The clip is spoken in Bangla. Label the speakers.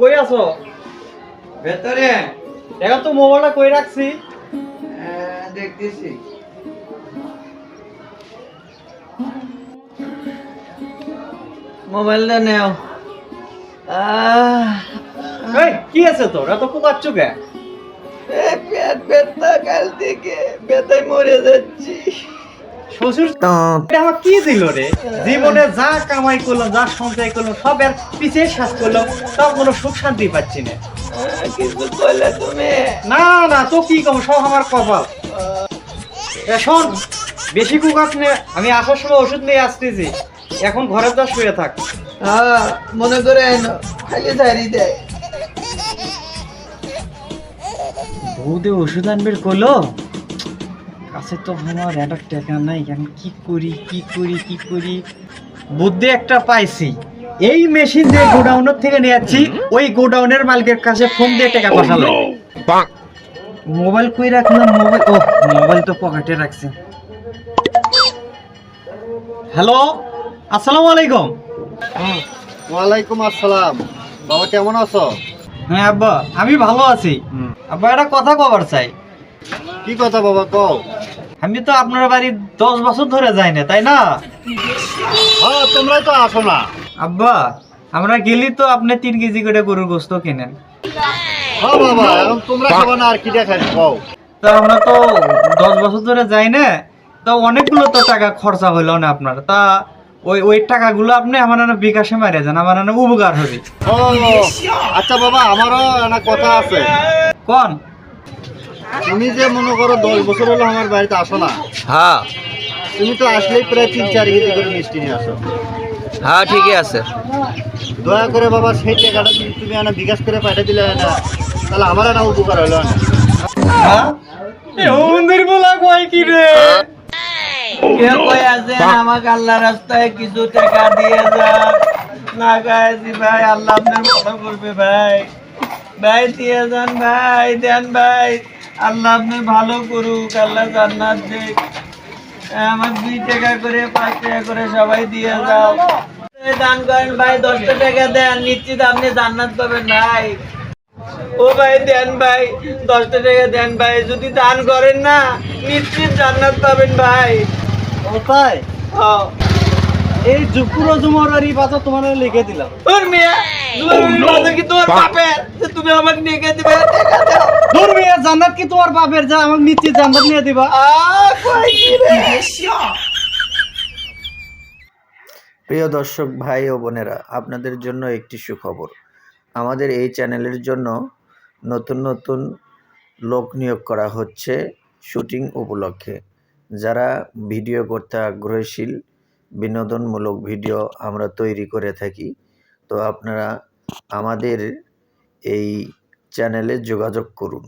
Speaker 1: কই আছো?
Speaker 2: ভেতরে।
Speaker 1: দেখো তো মোবাইলটা কই রাখছি?
Speaker 2: দেখতেছি। মোবাইলটা নেও।
Speaker 1: এই কি আছে তোর? এত পোকাচ্ছ কে
Speaker 2: পেট ব্যথা কাল থেকে। ব্যথায় মরে যাচ্ছি।
Speaker 1: শ্বশুর এটা আমার কি দিল রে? জীবনে যা কামাই করলাম যা সঞ্চয় করলাম সব এর পিছিয়ে শ্বাস করলাম তাও কোনো সুখ শান্তি পাচ্ছি না। না না তো কি কম সব আমার কপাল। শোন বেশি কুকাস নে আমি আসার সময় ওষুধ নিয়ে আসতেছি। এখন ঘরে যা শুয়ে থাক।
Speaker 2: মনে করেন খালি দেয়
Speaker 1: বৌদি ওষুধ আনবে করল? কাছে তো আমার একটা টাকা নাই এখন কি করি কি করি কি করি? বুদ্ধি একটা পাইছি। এই মেশিন যে গোডাউনের থেকে নিয়ে যাচ্ছি ওই গোডাউনের মালিকের কাছে ফোন দিয়ে টাকা পাঠালো। মোবাইল কই রাখলাম? মোবাইল ও মোবাইল তো পকেটে রাখছি। হ্যালো আসসালামু আলাইকুম।
Speaker 3: ওয়ালাইকুম আসসালাম। বাবা কেমন আছো?
Speaker 1: হ্যাঁ আব্বা আমি ভালো আছি। আব্বা একটা কথা কবার চাই।
Speaker 3: কি কথা বাবা কও?
Speaker 1: আমি তো আপনার বাড়ি দশ বছর ধরে যাই না তাই না?
Speaker 3: হ্যাঁ তোমরাই তো আসো না।
Speaker 1: আব্বা আমরা গেলি তো আপনি তিন কেজি করে গরুর গোস্ত কেনেন।
Speaker 3: হ্যাঁ বাবা এখন তোমরা খাবা না আর কি দেখাই
Speaker 1: তো আমরা তো দশ বছর ধরে যাই না তো অনেকগুলো তো টাকা খরচা হইল না আপনার। তা ওই ওই টাকাগুলো আপনি আমার না বিকাশে মারিয়ে যান আমার না উপকার হবে।
Speaker 3: ও আচ্ছা বাবা আমারও একটা কথা আছে।
Speaker 1: কোন?
Speaker 3: তুমি যে মনে করো দশ বছর হলো আমার বাড়িতে আসো না।
Speaker 2: হ্যাঁ।
Speaker 3: তুমি তো আসলেই প্রায় তিন চার কেজি করে মিষ্টি নিয়ে আসো।
Speaker 2: হ্যাঁ ঠিকই আছে।
Speaker 3: দয়া করে বাবা সেই টাকাটা যদি তুমি আনা বিকাশ করে পাঠিয়ে দিলে না তাহলে আমার একটা উপকার হলো। না
Speaker 1: হ্যাঁ মন্দির বলা কয় কি রে?
Speaker 2: কেউ কই আছেন আমাকে আল্লাহ রাস্তায় কিছু টাকা দিয়ে যান না গাইছি ভাই আল্লাহ আপনার ভালো করবে ভাই। ভাই দিয়ে যান ভাই দেন ভাই। আল্লাহ আপনি ভালো করুক আল্লাহ জান্নাত দেখ আমার দুই টাকা করে পাঁচ টাকা করে সবাই দিয়ে যাও। দান করেন ভাই দশটা টাকা দেন নিশ্চিত আপনি জান্নাত পাবেন ভাই। ও ভাই দেন ভাই দশটা টাকা দেন ভাই যদি দান করেন না নিশ্চিত জান্নাত পাবেন ভাই।
Speaker 1: কোথায়
Speaker 2: হ্যাঁ।
Speaker 1: এই পুরো জুমার আর এই বাজার তোমার লিখে দিলাম।
Speaker 2: তোর মেয়ে কি তোর বাপের? তুমি আমাকে নিয়ে গিয়ে দিবে
Speaker 1: দূর জান্নাত কি তোমার বাপের যা আমাকে নিশ্চিত জান্নাত নিয়ে দিবা?
Speaker 4: প্রিয় দর্শক ভাই ও বোনেরা আপনাদের জন্য একটি সুখবর। আমাদের এই চ্যানেলের জন্য নতুন নতুন লোক নিয়োগ করা হচ্ছে শুটিং উপলক্ষে। যারা ভিডিও করতে আগ্রহশীল বিনোদনমূলক ভিডিও আমরা তৈরি করে থাকি তো আপনারা আমাদের এই চ্যানেলে যোগাযোগ করুন।